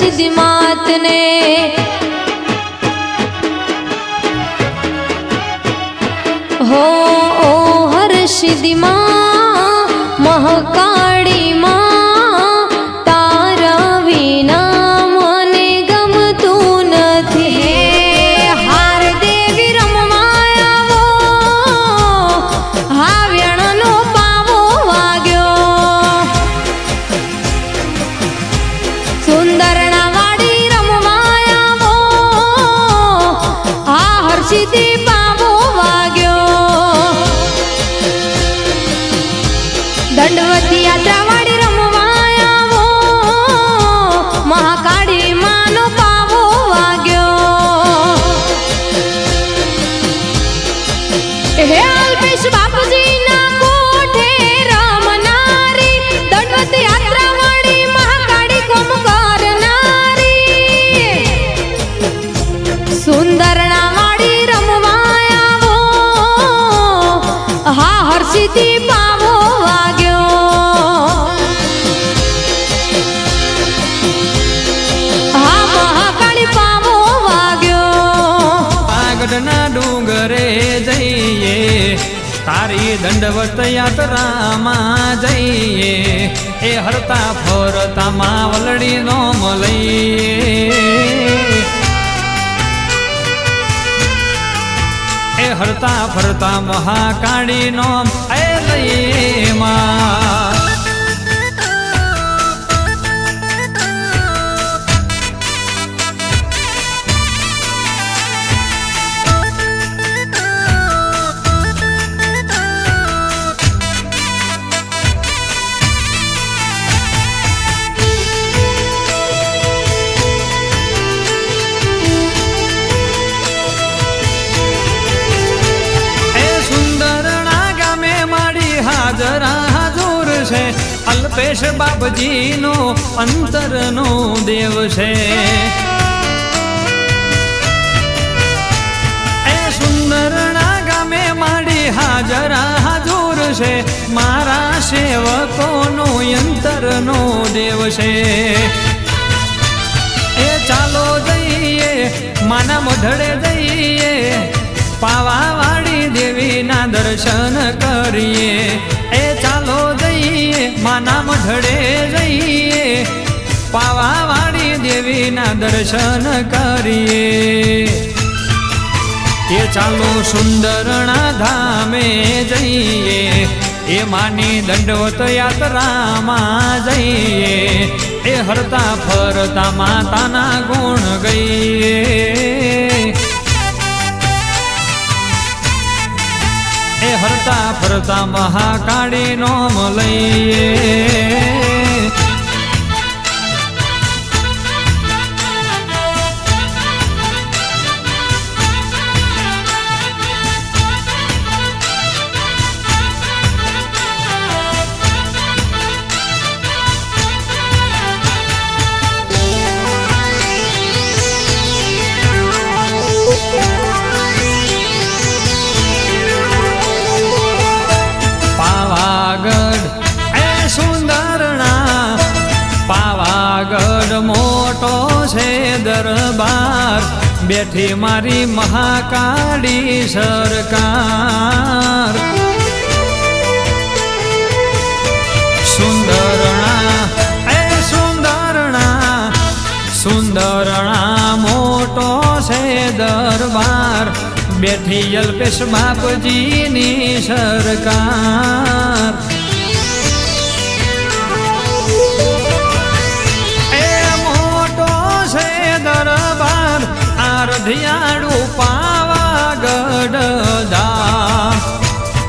હર્ષિદ માતને હા, મહાકાળી પાવો આગળના ડુંગરે જઈએ, તારી દંડવત યાત્રામાં જઈએ. એ હરતા ફરતા માવલડી નો લઈએ હરતા ફરતા મહાકાળી નો એ લઈએ માં. બાપજીનો અંતરનો દેવ છે. એ સુંદરણા ગામે માડી હાજરા હાજુર છે. મારા સેવકોનો અંતરનો દેવ છે. એ ચાલો જઈએ, માના મઢડે જઈએ. પાવાવાળી દેવીના દર્શન કરીએ. એ ચાલો જઈએ માના મઢડે જઈએ. પાવાવાળી દેવીના દર્શન કરીએ. એ ચાલો સુંદરના ધામે જઈએ. એ માની દંડવત યાત્રામાં જઈએ. એ હરતા ફરતા માતાના ગુણ ગઈએ. એ હરતા ફરતા મહાકાળી નો લઈએ. બેઠી મારી મહાકાળી સરકાર. સુંદરણા, એ સુંદરણા સુંદરણા મોટો છે દરબાર. બેઠી અલ્પેશ બાપજીની સરકાર. પાવાગઢ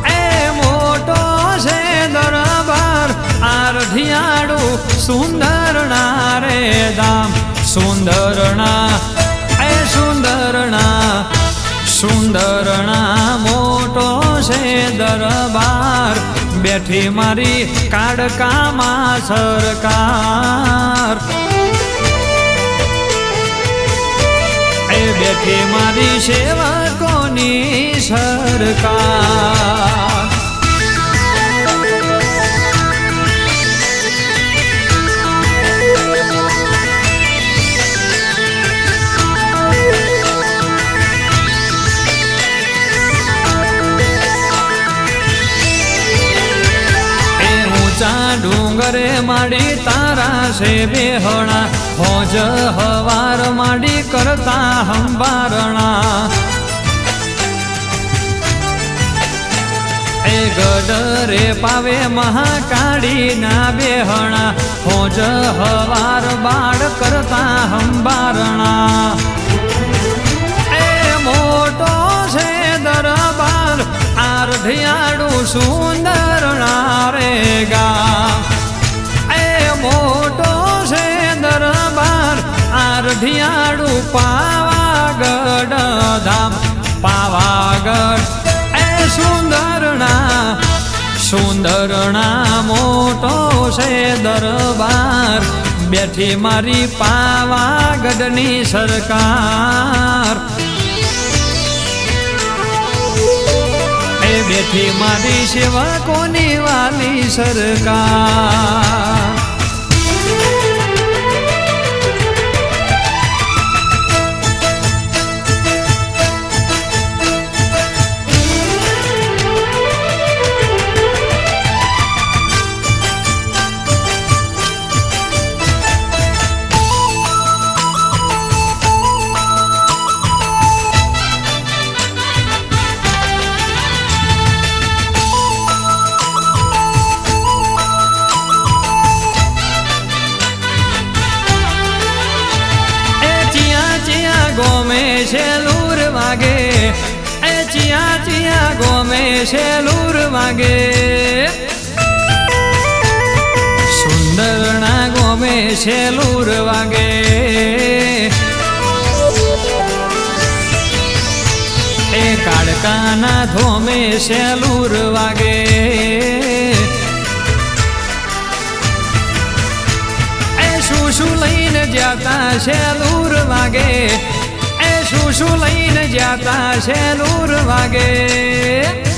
એ મોટો છે દરબાર આરધિયાળું સુંદરણા રે દામ. સુંદરણા, એ સુંદરણા સુંદરણા મોટો છે દરબાર. બેઠી મારી કાડકામાં સરકાર. એ બેઠી મારી સેવકોની સરકાર ડુંગરે માડી તારા છે બેહણા હોજ હવાર માડી કરતા હંબારણા એ પાવે મહાકાળી ના બેહણા. હોજ હવાર બાળ કરતા હંબારણા. એ મોટો છે દરબાર આરધિયાળું સુંદર રે ગા એ મોટો છે દરબાર આરઢિયાળું પાવાગઢ ધામ. પાવાગઢ એ સુંદરણા મોટો છે દરબાર. બેઠી મારી પાવાગઢની સરકાર. એ બેઠી મારી સેવા કોની વાલી સરકાર. ગોમે છે, લૂર વાગે સુંદરના ગોમે છે, લૂર વાગે એ કાળકાના ધોમે છે, લૂર વાગે એ શું શું લઈને જાતા છે, લૂર વાગે શું શું લઈને જાતા છે, લૂર વાગે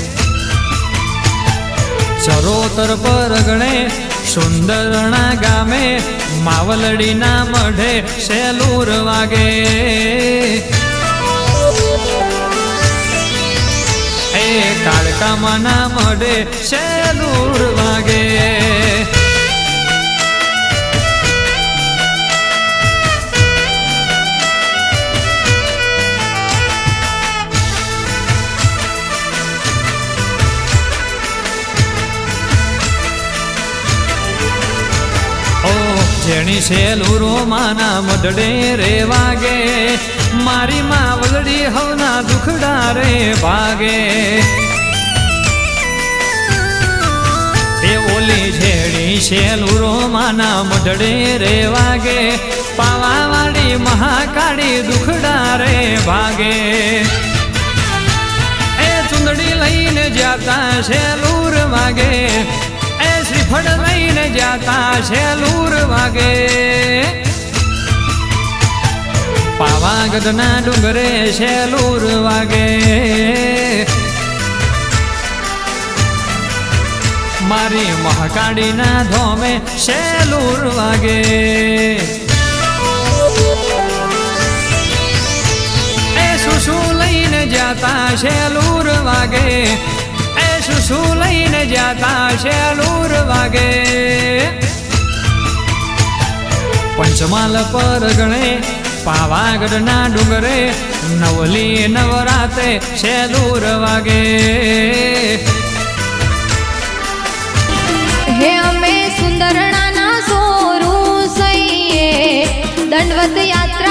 ચરોતર પર ગણે સુંદરણા ગામે માવલડીના મઢે સેલુર વાગે. એ કાળકામાના મઢે સેલુર વાગે. માના મઢડે રે વાગે, મારી માં વલડી હવના દુખડા રે ભાગે. ઓલી છેડી ઝેડી શેલુરો માના મઢડે રે વાગે પાવાવાળી મહાકાળી દુખડા રે ભાગે. એ ચુંદડી લઈને જાતા શેલુર વાગે, એ શ્રીફળ લઈને જાતા શેલુર વાગે. પાવાગઢના ડુંગરે શેલૂર વાગે. મારી મહાકાળીના ધોમે શેલૂર વાગે. એ સુસુ લઈને જાતા શેલૂર વાગે. એ શું લઈને જાતા શેલુર વાગે. પંચમાલ પર ગણે પાવાગઢના ડુંગરે નવલી નવરાતે છે દૂર વાગે. હે અમે સુંદરણાના સોરું સઈએ દંડવત યાત્રા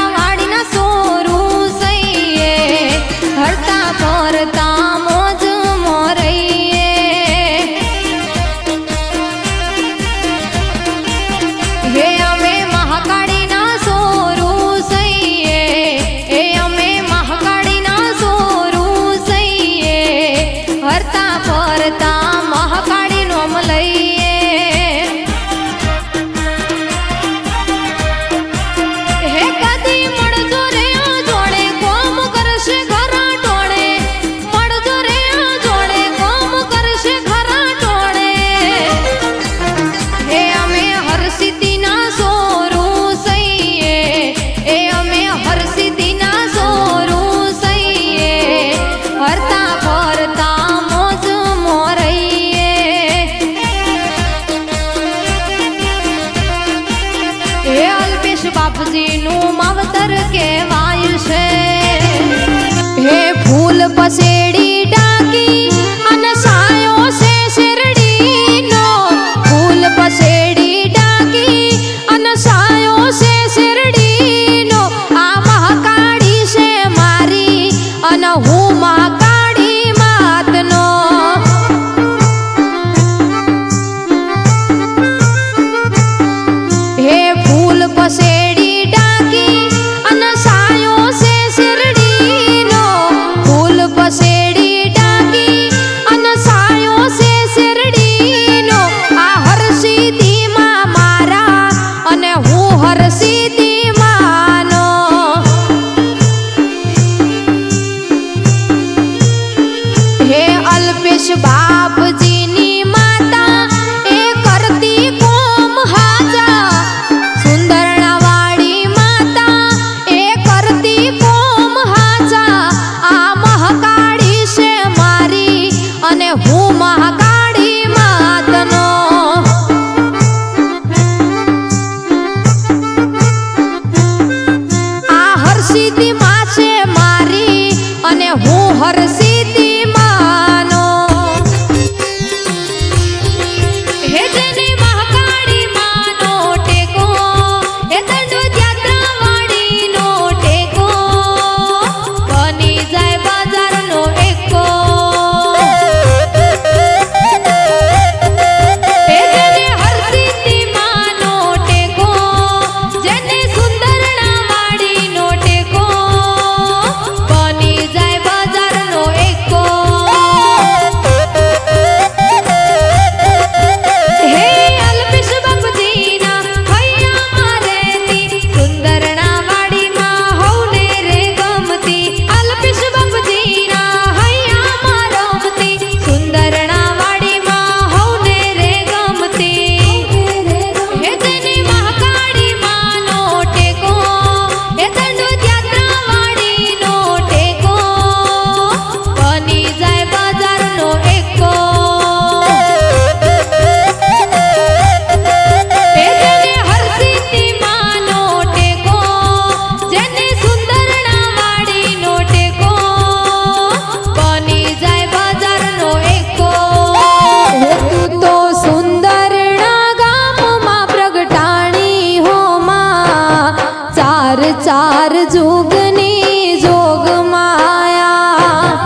પાર જોગની જોગ માયા.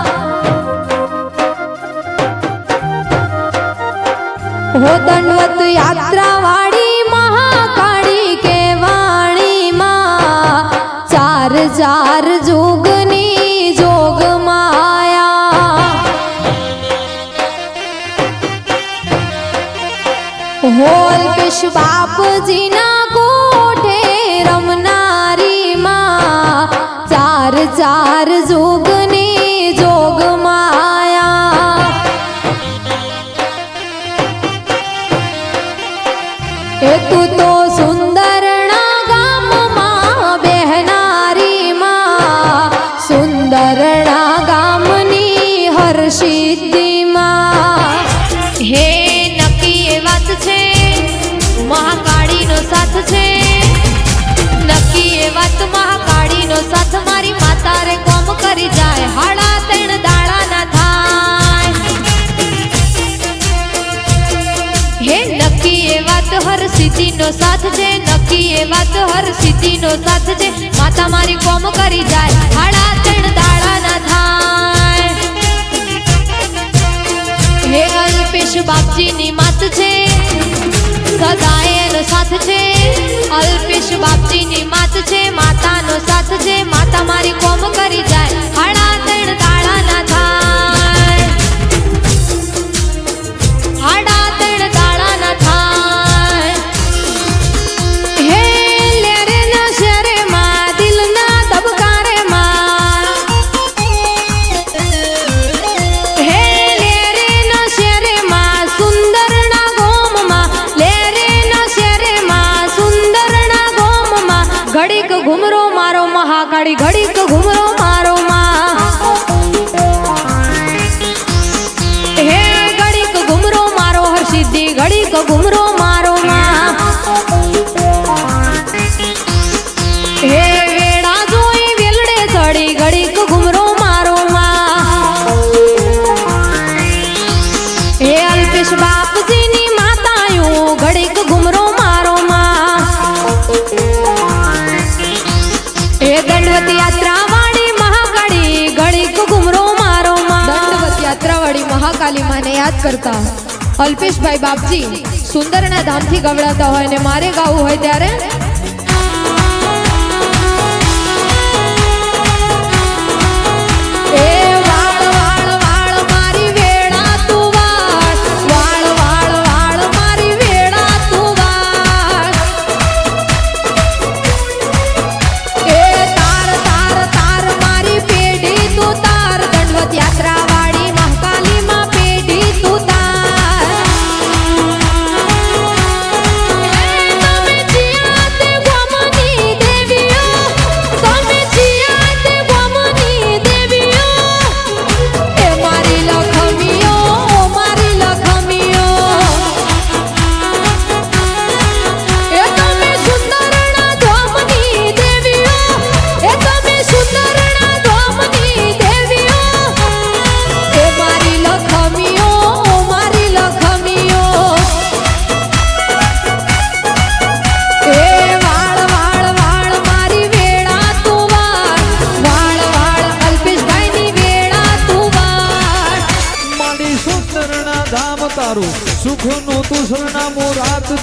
હો દંડવત યાત્રા વાળી મહાકાળી કે વાણીમાં ચાર ચાર જોગની જોગ માયા. હોલ કશ બાપજીના चार जो સિદ્ધિનો સાથ છે, નક્કી એ વાત હર સિદ્ધિનો સાથ છે. માતા મારી કોમ કરી જાય, હાડા ત્રણ દાડા ના થાય હે અલ્પેશ બાપજીની માત છે, સદાય એનો સાથ છે. અલ્પેશ બાપજીની માત છે, માતાનો સાથ છે, માતા મારી કોમ અલ્પેશ બાપજીની માતાયું ઘડીક ઘુમરો મારો માં. હે દંડવતી યાત્રા વાળી મહાકાળી, ઘડીક ઘુમરો મારો માં. દંડવત યાત્રા વાળી મહાકાલી માને યાદ કરતા અલ્પેશભાઈ બાપજી સુંદરના ધામથી ગવડાતા હોય ને મારે ગાવું હોય ત્યારે?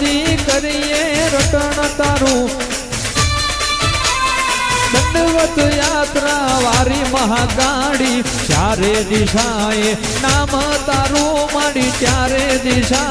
દી કરીએ રટણ તારું. દંડવત યાત્રા વારી મહાગાડી ચારે દિશાએ નામ તારું મારી ત્યારે દિશા